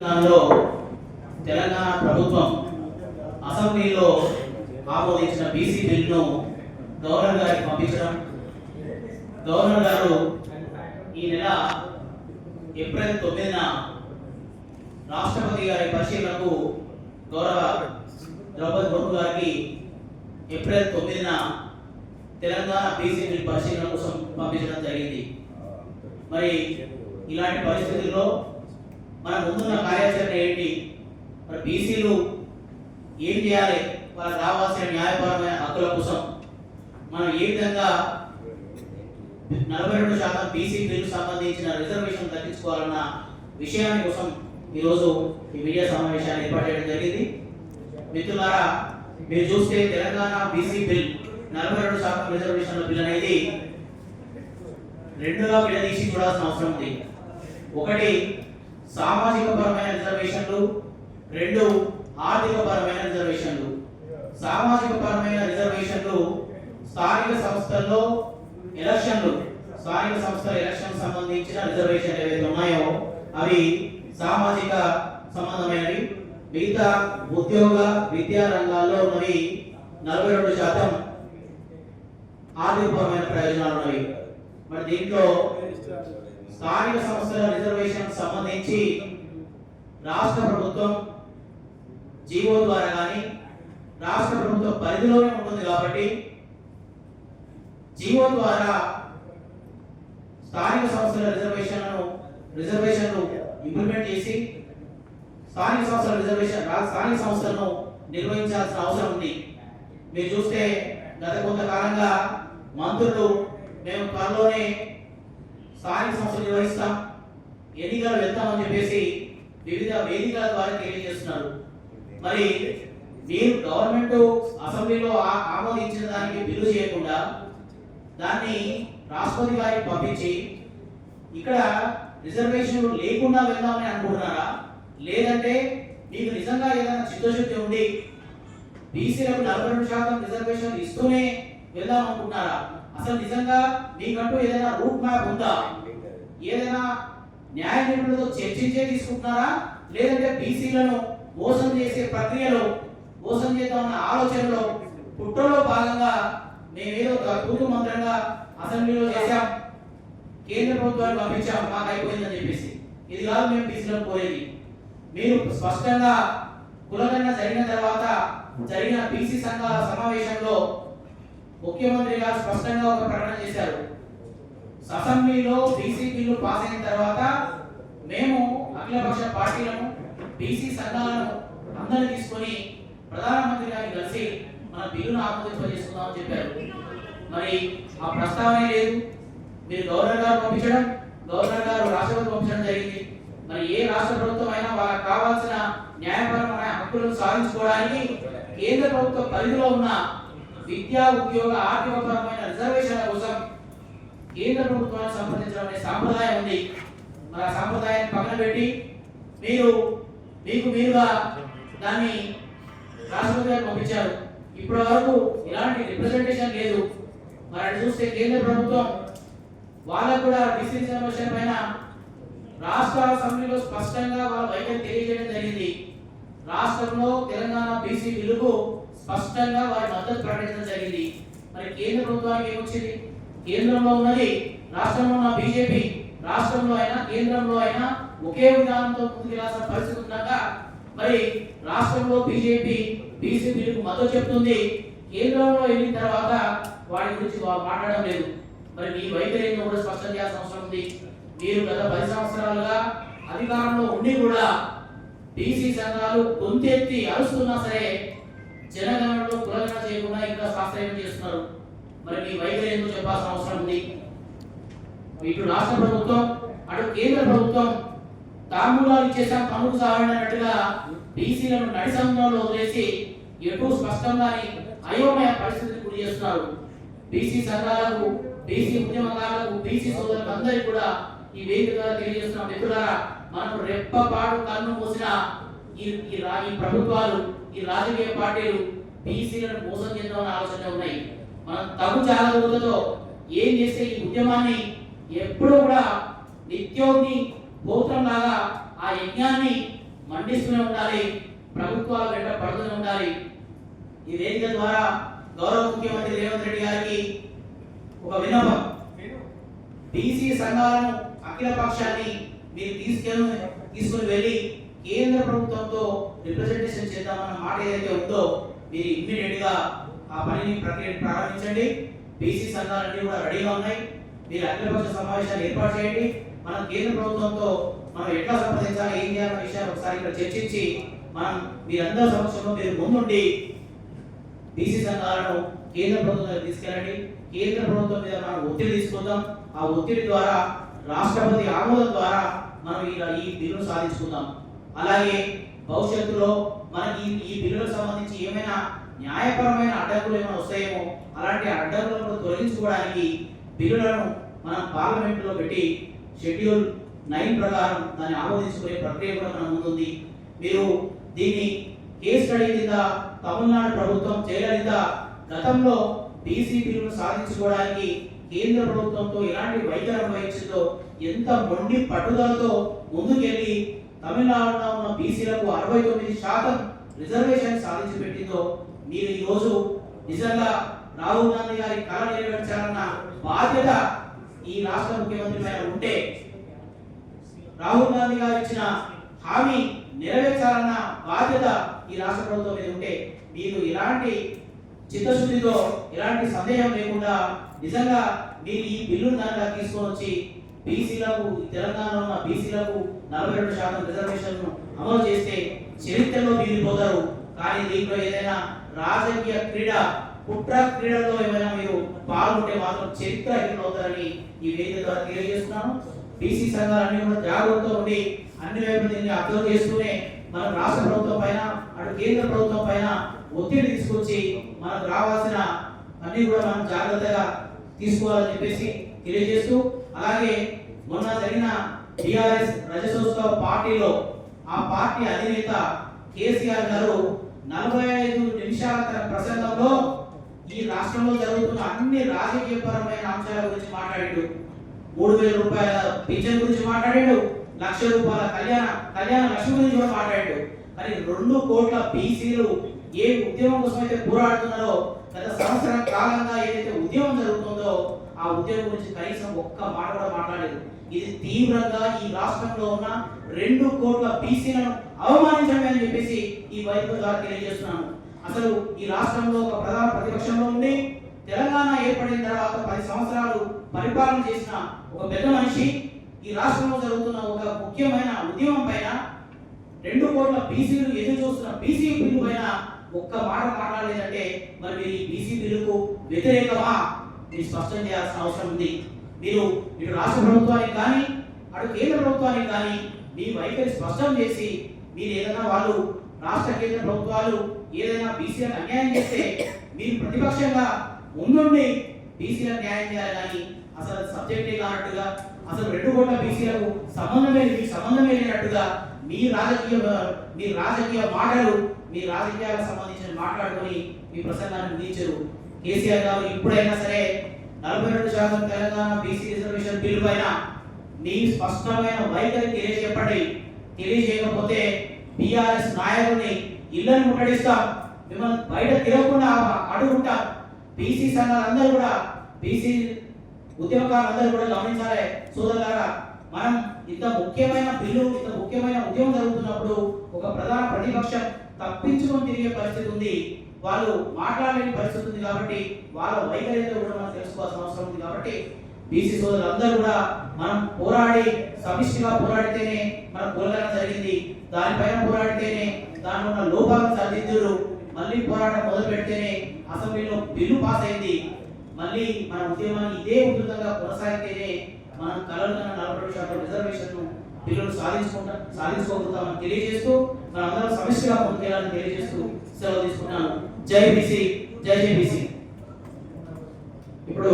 తెలంగాణలో తెలంగాణ ప్రభుత్వం అసెంబ్లీలో ఆమోదించిన బీసీ బిల్లును గవర్నర్ గారికి పంపించడం. గవర్నర్ గారు ఈ నెల ఏప్రిల్ తొమ్మిదిన రాష్ట్రపతి గారి పరిశీలనకు గౌరవ ద్రౌపది ముర్ము గారికి ఏప్రిల్ తొమ్మిదిన తెలంగాణ బీసీ బిల్ పరిశీలన కోసం పంపించడం జరిగింది. మరి ఇలాంటి పరిస్థితుల్లో మన ముందున్న కార్యాచరణ ఏంటి? మరి బీసీలు ఏం చేయాలి? వాళ్ళకి రావాల్సిన న్యాయపరమైన హక్కుల కోసం మనం ఏ విధంగా నలభై రెండు శాతం బీసీ బిల్లు సంబంధించిన రిజర్వేషన్ తగ్గించుకోవాలన్న విషయాన్ని కోసం ఈరోజు ఈ మీడియా సమావేశాన్ని ఏర్పాటు చేయడం జరిగింది. మిత్రులారా మీరు చూస్తే తెలంగాణ బీసీ బిల్ నలభై రెండు శాతం రిజర్వేషన్ల బిల్ అనేది రెండుగా విడదీసి చూడాల్సిన అవసరం ఉంది. ఒకటి సామాజిక పరమైన రిజర్వేషన్లు. రెండు ఆర్థిక పరమైన రిజర్వేషన్లు. సామాజిక పరమైన రిజర్వేషన్లు స్థానిక సంస్థల్లో ఎలక్షన్లు. స్థానిక సంస్థల ఎలక్షన్ సంబంధించిన రిజర్వేషన్లు ఏవైతే ఉన్నాయో అవి సామాజిక సంబంధమైనవి. మిగతా ఉద్యోగ విద్యా రంగాల్లో ఉన్నవి నలభై రెండు శాతం ఆర్థికపరమైన ప్రయోజనాలు ఉన్నవి మరి దీంట్లో స్థానిక సంస్థల రిజర్వేషన్ సంబంధించి రాష్ట్ర ప్రభుత్వం జీవో ద్వారా కానీ రాష్ట్ర ప్రభుత్వం పరిధిలోనే ఉంటుంది కాబట్టి జీవో ద్వారా స్థానిక సంస్థల రిజర్వేషన్లను రిజర్వేషన్లు ఇంప్లిమెంట్ చేసి స్థానిక సంస్థల రిజర్వేషన్ స్థానిక సంస్థలను నిర్వహించాల్సిన అవసరం ఉంది. మీరు చూస్తే గత కొంతకాలంగా మంత్రులు మేము త్వరలోనే స్థానిక సంస్థలు నిర్వహిస్తాం ఎన్నికలు వెళ్తామని చెప్పేసి వివిధ వేదికల ద్వారా తెలియజేస్తున్నారు. మరి మీరు గవర్నమెంట్ అసెంబ్లీలో ఆమోదించిన దానికి బిల్లు చేయకుండా దాన్ని రాష్ట్రపతి గారికి పంపించి ఇక్కడ రిజర్వేషన్ లేకుండా వెళ్దామని అనుకుంటున్నారా? లేదంటే మీకు నిజంగా ఏదైనా చిత్తశుద్ధి ఉండి బీసీలకు నలభై రెండు శాతం రిజర్వేషన్ ఇస్తూనే వెళ్దాం అనుకుంటున్నారా అసలు నిజంగా మీకంటూ ఏదైనా రూట్ మ్యాప్ ఉందా? ఏదైనా న్యాయ నిపుణులతో చర్చించే తీసుకుంటున్నారా? లేదంటే బీసీలను మోసం చేసే ప్రక్రియలో మోసం చేద్దామన్న ఆలోచనలో పుట్టలో భాగంగా మేమేదో తూతు మంత్రంగా అసెంబ్లీలో చేశాం. కేంద్ర ప్రభుత్వాన్ని పంపించాం. మాకు అయిపోయిందని చెప్పేసి. ఇది కాదు మేము బీసీలను కోరేది. మీరు స్పష్టంగా కులగణన జరిగిన తర్వాత జరిగిన బీసీ సంఘాల సమావేశంలో ముఖ్యమంత్రి గారు స్పష్టంగా ఒక ప్రకటన చేశారు. అసెంబ్లీలో బీసీ బిల్లు పాస్ అయిన తర్వాత మేము అఖిలపక్ష పార్టీలను బీసీ సంఘాలను అందరిని తీసుకొని ప్రధానమంత్రి గారిని కలిసి మన బిల్లును ఆమోదింపజేసుకుందామని చెప్పారు. మరి ఆ ప్రస్తావనే లేదు. మీరు గవర్నర్ గారు పంపించడం గవర్నర్ గారు రాష్ట్రపతి పంపించడం జరిగింది. మరి ఏ రాష్ట్ర ప్రభుత్వం అయినా వాళ్ళకి కావాల్సిన న్యాయపరమైన హక్కులను సాధించుకోవడానికి కేంద్ర ప్రభుత్వ పరిధిలో ఉన్న విద్యా ఉద్యోగ ఆర్థికపరమైన రిజర్వేషన్ల కోసం కేంద్ర ప్రభుత్వాన్ని సంప్రదించడం అనే సాంప్రదాయం ఉంది. మన సాంప్రదాయాన్ని పక్కన పెట్టి మీరు మీకు మీరుగా దాన్ని రాష్ట్రపతి గారు పంపించారు. ఇప్పటి వరకు ఇలాంటి రిప్రజెంటేషన్ లేదు. మరి చూస్తే కేంద్ర ప్రభుత్వం వాళ్ళకు కూడా బీసీ రిజర్వేషన్ పైన రాష్ట్ర అసెంబ్లీలో స్పష్టంగా వాళ్ళ వైఖరి తెలియజేయడం జరిగింది. రాష్ట్రంలో తెలంగాణ బీసీ బిల్లుకు స్పష్టంగా వారి మద్దతు ప్రకటించడం జరిగింది. మరి కేంద్ర ప్రభుత్వానికి ఏమొచ్చింది? కేంద్రంలో ఉన్నది రాష్ట్రంలో ఉన్న బీజేపీ. రాష్ట్రంలో అయినా కేంద్రంలో అయినా ఒకే విధానంతో ముందుకెళ్ళాల్సిన పరిస్థితి ఉన్నాక మరి రాష్ట్రంలో బీజేపీ బీసీ బిల్లుకు మద్దతు చెప్తుంది. కేంద్రంలో వెళ్ళిన తర్వాత వాడి గురించి మాట్లాడడం లేదు. మరి మీ వైఖరి కూడా స్పష్టం చేయాల్సిన అవసరం ఉంది. మీరు గత పది సంవత్సరాలుగా అధికారంలో ఉండి కూడా బీసీ సంఘాలు గొంతెత్తి అరుస్తున్నా సరే జనగణనలో కులగణన చేయకుండా ఇంకా శాస్త్రం చేస్తున్నారు. మరి మీ వైఖరి ఎందుకు చెప్పాల్సిన అవసరం ఉంది? ఇటు రాష్ట్ర ప్రభుత్వం అటు కేంద్ర ప్రభుత్వం తాంబూలాలు ఇచ్చేసాం తమ్ముడు సాగండి బీసీలను నడి సముద్రంలో వదిలేసి ఎటు స్పష్టంగాని అయోమయ పరిస్థితిని గురి చేస్తున్నారు. బీసీ సంఘాలకు బీసీ ఉద్యమకారులకు బీసీ సోదరులకు అందరికీ కూడా ఈ వేదిక తెలియజేస్తున్న. మిత్రులారా మనం రెప్పపాటు కన్ను మూసిన ఈ ప్రభుత్వాలు ఈ రాజకీయ పార్టీలు బీసీలను మోసం చేద్దామని ఆలోచన ఉన్నాయి. మనం తగు జాగ్రత్తలతో ఏం చేస్తే ఈ ఉద్యమాన్ని ఎప్పుడూ కూడా నిత్యోగ్ని గోత్రం లాగా ఆ యజ్ఞాన్ని మండిస్తూనే ఉండాలి ప్రభుత్వాలు వెంట పడుతూనే ఉండాలి. ఈ వేదిక ద్వారా గౌరవ ముఖ్యమంత్రి రేవంత్ రెడ్డి గారికి ఒక విన్నపం. బీసీ సంఘాలను అఖిల పక్షాన్ని మీరు తీసుకెళ్ళి తీసుకుని వెళ్ళి కేంద్ర ప్రభుత్వంతో రిప్రజెంటేషన్ చేద్దామన్న మాట ఏదైతే ఉందో మీరు ఇమ్మీడియట్గా ఆ పనిని ప్రక్రియను ప్రారంభించండి. బీసీ సంఘాలన్నీ కూడా రెడీగా ఉన్నాయి. మీరు అఖిలపక్ష సమావేశాలు ఏర్పాటు చేయండి. మనం కేంద్ర ప్రభుత్వంతో మనం ఎట్లా సంప్రదించాలి ఏం చేయాలన్న విషయాలు ఒకసారి ఇక్కడ చర్చించి మనం మీరందరి సమక్షంలో మీరు ముందుండి బీసీ సంఘాలను కేంద్ర ప్రభుత్వం తీసుకెళ్ళండి. కేంద్ర ప్రభుత్వం మీద మనం ఒత్తిడి తీసుకుందాం. ఆ ఒత్తిడి ద్వారా రాష్ట్రపతి ఆమోదం ద్వారా మనం ఈ ఈ బిల్లును సాధించుకుందాం. అలాగే భవిష్యత్తులో మనకి ఈ బిల్లులకు సంబంధించి ఏమైనా న్యాయపరమైన అడ్డంకులు ఏమైనా వస్తాయేమో అలాంటి అడ్డంకులను తొలగించుకోవడానికి బిల్లులను మనం పార్లమెంట్లో పెట్టి షెడ్యూల్ నైన్ ప్రకారం దాన్ని ఆమోదించుకునే ప్రక్రియ కూడా మన ముందుంది. మీరు దీన్ని కేస్ స్టడీ కింద తమిళనాడు ప్రభుత్వం జయలలిత గతంలో బీసీ బిల్లును సాధించుకోవడానికి కేంద్ర ప్రభుత్వంతో ఎలాంటి వైఖరి వహించిందో ఎంత మొండి పట్టుదలతో ముందుకెళ్ళి తమిళనాడులో ఉన్న బీసీలకు అరవై తొమ్మిది శాతం రిజర్వేషన్ సాధించి పెట్టిందో మీరు ఈ రోజు నిజంగా రాహుల్ గాంధీ గారి కళ నెరవేర్చాలన్న బాధ్యత ఈ రాష్ట్ర ముఖ్యమంత్రి పైన ఉంటే రాహుల్ గాంధీ గారు ఇచ్చిన హామీ నెరవేర్చాలన్న బాధ్యత ఈ రాష్ట్ర ప్రభుత్వం మీద ఉంటే మీరు ఎలాంటి చిత్తశుద్ధితో ఎలాంటి సందేహం లేకుండా నిజంగా మీరు ఈ బిల్లును దానిలా తీసుకొని వచ్చి బీసీలకు తెలంగాణలో ఉన్న బీసీలకు నలభై రెండు శాతం రిజర్వేషన్ను అమలు చేస్తే చరిత్రలో మిగిలిపోతారు. కానీ దీంట్లో ఏదైనా రాజకీయ క్రీడ కుట్ర క్రీడలో ఏమైనా మీరు పాల్గొంటే మాత్రం చరిత్ర అవుతారని ఈ వేదిక ద్వారా తెలియజేస్తున్నాను. బీసీ సంఘాలన్నీ కూడా జాగ్రత్తగా ఉండి అన్ని వైపు దీన్ని అబ్జర్వ్ చేస్తూనే మన రాష్ట్ర ప్రభుత్వం పైన అటు కేంద్ర ప్రభుత్వం పైన ఒత్తిడి తీసుకొచ్చి మనకు రావాల్సిన అన్ని కూడా మనం జాగ్రత్తగా తీసుకోవాలని చెప్పేసి తెలియజేస్తూ అలాగే మొన్న జరిగిన టిఆర్ఎస్ రజతోత్సవ పార్టీలో ఆ పార్టీ అధినేత కేసీఆర్ గారు నలభై ఐదు నిమిషాల తన ప్రసంగంలో ఈ రాష్ట్రంలో జరుగుతున్న అన్ని రాజకీయపరమైన అంశాల గురించి మాట్లాడాడు. మూడు వేల రూపాయల పింఛన్ గురించి మాట్లాడాడు. లక్ష రూపాయల కళ్యాణ కళ్యాణ లక్ష్మి గురించి కూడా మాట్లాడాడు. కానీ రెండు కోట్ల బీసీలు ఏ ఉద్యమం కోసం అయితే పోరాడుతున్నారో గత సంవత్సరం కాలంగా ఏదైతే ఉద్యమం జరుగుతుందో ఆ ఉద్యోగం గురించి కనీసం ఒక్క మాట కూడా మాట్లాడలేదు. ఇది తీవ్రంగా ఈ రాష్ట్రంలో ఉన్న రెండు కోట్ల బీసీలను అవమానించడమే అని చెప్పేసి ఈ వైపు ద్వారా తెలియజేస్తున్నాను. అసలు ఈ రాష్ట్రంలో ఒక ప్రధాన ప్రతిపక్షంలో ఉండి తెలంగాణ ఏర్పడిన తర్వాత పది సంవత్సరాలు పరిపాలన చేసిన ఒక పెద్ద మనిషి ఈ రాష్ట్రంలో జరుగుతున్న ఒక ముఖ్యమైన ఉద్యమం పైన రెండు కోట్ల బీసీలు ఎదురు చూస్తున్న బీసీ బిల్లు పైన ఒక్క మాట మాట్లాడలేదంటే మరి మీరు ఈ బీసీ బిల్లుకు వ్యతిరేకమా? మీరు స్పష్టం చేయాల్సిన అవసరం ఉంది. మీరు ఇటు రాష్ట్ర ప్రభుత్వానికి కానీ అటు కేంద్ర ప్రభుత్వానికి కానీ మీ వైఖరి స్పష్టం చేసి మీరు ఏదైనా వాళ్ళు రాష్ట్ర కేంద్ర ప్రభుత్వాలు ఏదైనా బీసీలకు అన్యాయం చేస్తే మీరు ప్రతిపక్షంగా ముందుండి బీసీలకు న్యాయం చేయాలి కానీ అసలు సబ్జెక్టే కానట్టుగా అసలు రెండు కోట్ల బీసీలకు సంబంధమే మీకు సంబంధమే లేనట్టుగా మీ రాజకీయ మీ రాజకీయ మాటలు మీ రాజకీయాలకు సంబంధించిన మాట్లాడుకొని మీ ప్రసంగాన్ని ముగించరు. కేసీఆర్ గారు ఇప్పుడైనా సరే నలభై రెండు శాతం తెలంగాణ బీసీ రిజర్వేషన్ బిల్లు పైన నీ స్పష్టమైన వైఖరి తెలియజెప్పండి తెలియజేయకపోతే బీఆర్ఎస్ నాయకుల్ని ఇళ్ళను ముట్టడిస్తాం. మిమ్మల్ని బయట తిరగకుండా అడుగుంటాం బీసీ సంఘాలందరూ కూడా బీసీ ఉద్యమకారులందరూ కూడా గమనించాలి. సోదరులారా మనం ఇంత ముఖ్యమైన బిల్లు ఇంత ముఖ్యమైన ఉద్యమం జరుగుతున్నప్పుడు ఒక ప్రధాన ప్రతిపక్షం తప్పించుకొని తిరిగే పరిస్థితి ఉంది. వాళ్ళు మాట్లాడలేని పరిస్థితి ఉంది కాబట్టి వాళ్ళ వైఖరిలో కూడా మనం తెలుసుకోవాల్సిన అవసరం ఉంది కాబట్టి బీసీ సోదరులందరూ కూడా మనం పోరాడి సమిష్టిగా పోరాడితేనే మన కులగన జరిగింది. దానిపైన పోరాడితేనే దానిలో ఉన్న లోపాలను సరిదిద్దురు. మళ్ళీ పోరాటం మొదలు పెడితేనే అసెంబ్లీలో బిల్లు పాస్ అయింది. మళ్ళీ మన ఉద్యమాన్ని ఇదే ఉధృతంగా కొనసాగితేనే మనం కలలు కన్నా నలభై శాతం రిజర్వేషన్ పిల్లలు సాధించుకుంటా సాధించుకోగలుగుతామని తెలియజేస్తూ మన సమస్యగా సమిష్టిగా ముందుకెళ్ళాలని తెలియజేస్తూ సెలవు తీసుకున్నాను జై బీసీ జై జై బీసీ. ఇప్పుడు